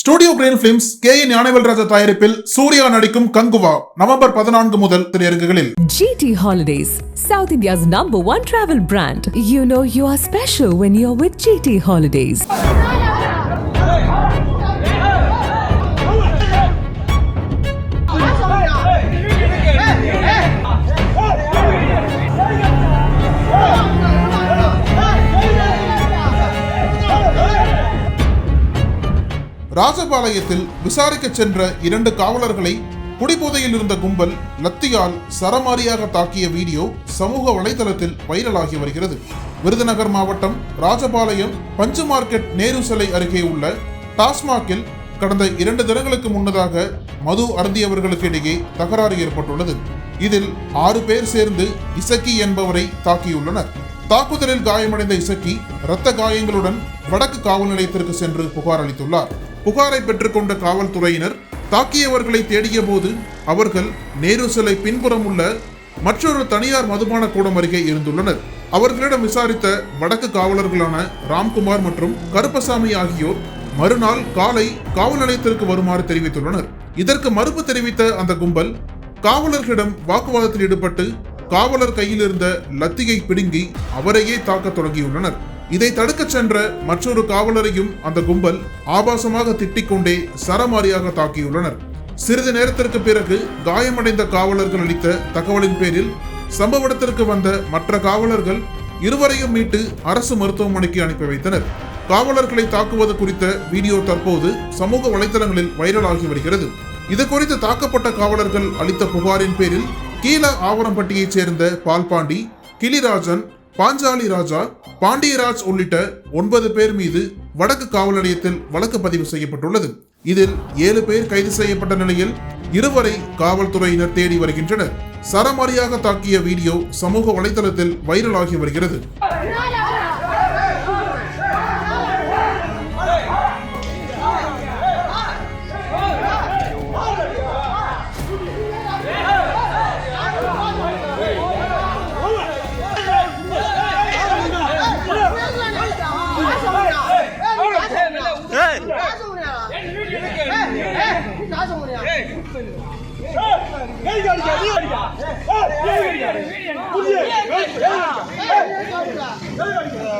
Studio green films K E Gnanavelraja தயாரிப்பில் சூர்யா நடிக்கும் Kanguva November பதினான்கு முதல் திரையரங்குகளில் GT holidays South India's number one travel brand you know you are special when you are with GT holidays ராஜபாளையத்தில் விசாரிக்க சென்ற இரண்டு காவலர்களை குடிபோதையில் இருந்த கும்பல் லத்தியால் சரமாரியாக தாக்கிய வீடியோ சமூக வலைதளத்தில் வைரலாகி வருகிறது. விருதுநகர் மாவட்டம் ராஜபாளையம் பஞ்சு மார்க்கெட் நேரு சிலை அருகே உள்ள டாஸ்மாகில் கடந்த இரண்டு தினங்களுக்கு முன்னதாக மது அருந்தியவர்களுக்கு இடையே தகராறு ஏற்பட்டுள்ளது. இதில் ஆறு பேர் சேர்ந்து இசக்கி என்பவரை தாக்கியுள்ளனர். தாக்குதலில் காயமடைந்த இசக்கி இரத்த காயங்களுடன் வடக்கு காவல் நிலையத்திற்கு சென்று புகார் அளித்துள்ளார். புகாரை பெற்றுக்கொண்ட காவல்துறையினர் தாக்கியவர்களை தேடிய போது அவர்கள் நேரு சிலை பின்புறம் உள்ள மற்றொரு தனியார் மதுபான கூடம் அருகே இருந்துள்ளனர். அவர்களிடம் விசாரித்த வடக்கு காவலர்களான ராம்குமார் மற்றும் கருப்பசாமி ஆகியோர் மறுநாள் காலை காவல் நிலையத்திற்கு வருமாறு தெரிவித்துள்ளனர். இதற்கு மறுப்பு தெரிவித்த அந்த கும்பல் காவலர்களிடம் வாக்குவாதத்தில் ஈடுபட்டு காவலர் கையில் இருந்த லத்தியை பிடுங்கி அவரையே தாக்க தொடங்கியுள்ளனர். இதை தடுக்கச் சென்ற மற்றொரு காவலரையும் அந்த கும்பல் ஆபாசமாக திட்டிக்கொண்டே சரமாரியாக தாக்கியுள்ளனர். சிறிது நேரத்திற்கு பிறகு காயமடைந்த காவலர்கள் அளித்த தகவலின் பேரில் சம்பவ இடத்திற்கு வந்த மற்ற காவலர்கள் இருவரையும் மீட்டு அரசு மருத்துவமனைக்கு அனுப்பி வைத்தனர். காவலர்களை தாக்குவது குறித்த வீடியோ தற்போது சமூக வலைதளங்களில் வைரலாகி வருகிறது. இது குறித்து தாக்கப்பட்ட காவலர்கள் அளித்த புகாரின் பேரில் கீழ ஆவரம்பட்டியைச் சேர்ந்த பால்பாண்டி கிளிராஜன் பாஞ்சாலி ராஜா பாண்டியராஜ் உள்ளிட்ட ஒன்பது பேர் மீது வடக்கு காவல் நிலையத்தில் வழக்கு பதிவு செய்யப்பட்டுள்ளது. இதில் ஏழு பேர் கைது செய்யப்பட்ட நிலையில் இருவரை காவல்துறையினர் தேடி வருகின்றனர். சரமாரியாக தாக்கிய வீடியோ சமூக வலைதளத்தில் வைரலாகி வருகிறது. Yeah, yeah, yeah.